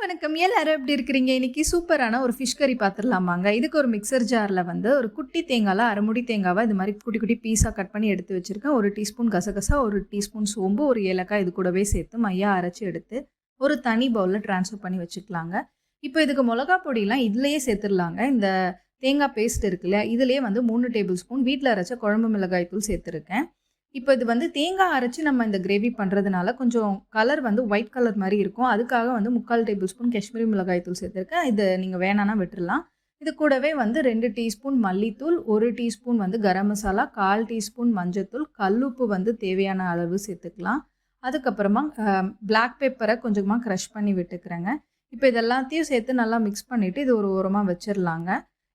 வணக்கம். எல்லாரும் எப்படி இருக்கிறீங்க? இன்னைக்கு சூப்பரான ஒரு ஃபிஷ் கறி பார்த்துடலாமாங்க இதுக்கு ஒரு மிக்சர் ஜாரில் வந்து ஒரு குட்டி தேங்காயில் அரைமுடி தேங்காவை இது மாதிரி குட்டி குட்டி பீஸாக கட் பண்ணி எடுத்து வச்சுருக்கேன். ஒரு டீஸ்பூன் கசகசா ஒரு டீஸ்பூன் சோம்பு ஒரு ஏலக்காய் இது கூடவே சேர்த்து மையா அரைச்சி எடுத்து ஒரு தனி பவுலில் ட்ரான்ஸ்ஃபர் பண்ணி வச்சுக்கலாங்க. இப்போ இதுக்கு மிளகா பொடியெலாம் இதுலேயே சேர்த்துடலாங்க இந்த தேங்காய் பேஸ்ட் இருக்குல்ல இல்லையா? இதுலேயே வந்து மூணு டேபிள் ஸ்பூன் வீட்டில் அரைச்ச குழம்பு மிளகாய் தூள் சேர்த்துருக்கேன். இப்போ இது வந்து தேங்காய் அரைச்சி நம்ம இந்த கிரேவி பண்ணுறதுனால கொஞ்சம் கலர் வந்து ஒயிட் கலர் மாதிரி இருக்கும். அதுக்காக வந்து முக்கால் டேபிள் ஸ்பூன் காஷ்மீரி மிளகாய் தூள் சேர்த்துருக்கேன். இது நீங்கள் வேணான்னா விட்டுடலாம் இது கூடவே வந்து ரெண்டு டீஸ்பூன் மல்லித்தூள் ஒரு டீஸ்பூன் வந்து கரம் மசாலா கால் டீஸ்பூன் மஞ்சத்தூள் கல்லுப்பு வந்து தேவையான அளவு சேர்த்துக்கலாம். அதுக்கப்புறமா பிளாக் பேப்பரை கொஞ்சமாக க்ரஷ் பண்ணி விட்டுக்கிறேங்க. இப்போ இதெல்லாத்தையும் சேர்த்து நல்லா மிக்ஸ் பண்ணிவிட்டு இது ஒரு ஓரமாக வச்சிடலாங்க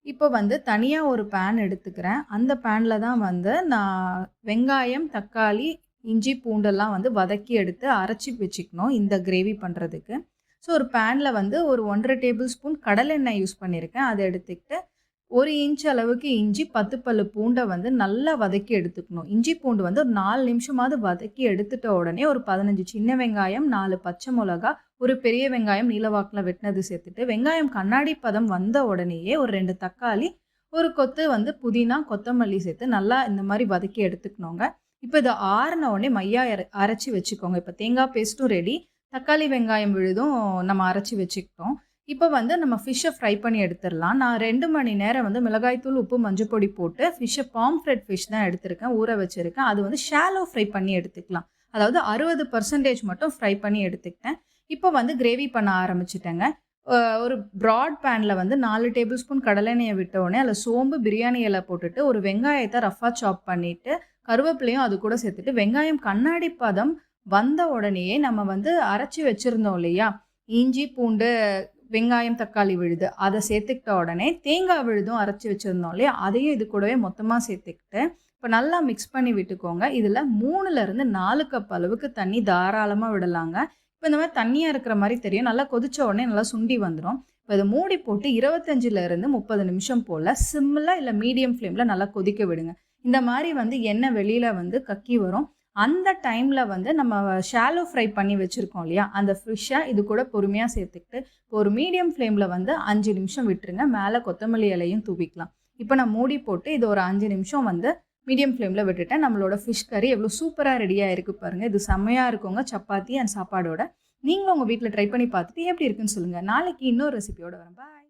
இப்போ வந்து தனியாக ஒரு பேன் எடுத்துக்கிறேன். அந்த பேனில் தான் வந்து நான் வெங்காயம் தக்காளி இஞ்சி பூண்டெல்லாம் வந்து வதக்கி எடுத்து அரைச்சி வச்சுக்கணும் இந்த கிரேவி பண்ணுறதுக்கு ஸோ ஒரு பேனில் வந்து ஒரு ஒன்றரை டேபிள் ஸ்பூன் கடலெண்ணெய் யூஸ் பண்ணியிருக்கேன். அதை எடுத்துக்கிட்டு ஒரு இன்ச் அளவுக்கு இஞ்சி பத்து பல்லு பூண்டை வந்து நல்லா வதக்கி எடுத்துக்கணும். இஞ்சி பூண்டு வந்து ஒரு நாலு நிமிஷமாவது வதக்கி எடுத்துட்ட உடனே ஒரு பதினஞ்சு சின்ன வெங்காயம் நாலு பச்சை மிளகா ஒரு பெரிய வெங்காயம் நீலவாக்கில் வெட்டினது சேர்த்துட்டு வெங்காயம் கண்ணாடி பதம் வந்த உடனேயே ஒரு ரெண்டு தக்காளி ஒரு கொத்து வந்து புதினா கொத்தமல்லி சேர்த்து நல்லா இந்த மாதிரி வதக்கி எடுத்துக்கணுங்க. இப்போ இதை ஆறின உடனே மையா அரைச்சி வச்சுக்கோங்க. இப்போ தேங்காய் பேஸ்ட்டும் ரெடி தக்காளி வெங்காயம் விழுதும் நம்ம அரைச்சி வச்சுக்கிட்டோம். இப்போ வந்து நம்ம ஃபிஷ்ஷை ஃப்ரை பண்ணி எடுத்துடலாம். நான் ரெண்டு மணி நேரம் வந்து மிளகாய்த்தூள் உப்பு மஞ்சப்பொடி போட்டு ஃபிஷ்ஷை பாம்ஃப்ரெட் ஃபிஷ் தான் எடுத்திருக்கேன் ஊற வச்சுருக்கேன். அது வந்து ஷாலோ ஃப்ரை பண்ணி எடுத்துக்கலாம். அதாவது அறுபது பர்சன்டேஜ் மட்டும் ஃப்ரை பண்ணி எடுத்துக்கிட்டேன். இப்போ வந்து கிரேவி பண்ண ஆரம்பிச்சிட்டேங்க. ஒரு ப்ராட் பேனில் வந்து நாலு டேபிள் ஸ்பூன் கடலெண்ணெயை விட்ட உடனே அதில் சோம்பு பிரியாணி இலை போட்டுட்டு ஒரு வெங்காயத்தை ரஃபாக சாப் பண்ணிவிட்டு கருவேப்பிலையும் அது கூட சேர்த்துட்டு வெங்காயம் கண்ணாடி பதம் வந்த உடனேயே நம்ம வந்து அரைச்சி வச்சுருந்தோம் இல்லையா? இஞ்சி பூண்டு வெங்காயம் தக்காளி விழுது அதை சேர்த்துக்கிட்ட உடனே தேங்காய் விழுதும் அரைச்சி வச்சுருந்தோம் இல்லையா? அதையும் இது கூடவே மொத்தமாக சேர்த்துக்கிட்டு இப்போ நல்லா மிக்ஸ் பண்ணி விட்டுக்கோங்க. இதில் மூணுலேருந்து நாலு கப் அளவுக்கு தண்ணி தாராளமாக விடலாங்க. இப்போ இந்த மாதிரி தண்ணியாக இருக்கிற மாதிரி தெரியும். நல்லா கொதிச்ச உடனே நல்லா சுண்டி வந்துடும் இப்போ இதை மூடி போட்டு இருபத்தஞ்சிலேருந்து முப்பது நிமிஷம் போல் சிம்மில் இல்லை மீடியம் ஃப்ளேமில் நல்லா கொதிக்க விடுங்க. இந்த மாதிரி வந்து எண்ணெய் வெளியில் வந்து கக்கி வரும். அந்த டைமில் வந்து நம்ம ஷாலோ ஃப்ரை பண்ணி வச்சுருக்கோம் இல்லையா? அந்த ஃபிஷ்ஷை இது கூட பொறுமையாக சேர்த்துக்கிட்டு ஒரு மீடியம் ஃப்ளேமில் வந்து அஞ்சு நிமிஷம் விட்டுருங்க. மேலே கொத்தமல்லி இலையும் தூவிக்கலாம். இப்போ நான் மூடி போட்டு இது ஒரு அஞ்சு நிமிஷம் வந்து மீடியம் ஃப்ளேமில் விட்டுட்டேன். நம்மளோட ஃபிஷ் கறி எவ்வளோ சூப்பராக ரெடியாக இருக்குது பாருங்கள் இது செம்மையாக இருக்குங்க சப்பாத்தி அண்ட் சாப்பாடோட. நீங்களும் உங்கள் வீட்டில் ட்ரை பண்ணி பார்த்துட்டு எப்படி இருக்குன்னு சொல்லுங்கள் நாளைக்கு இன்னொரு ரெசிபியோட வரேன் பாய்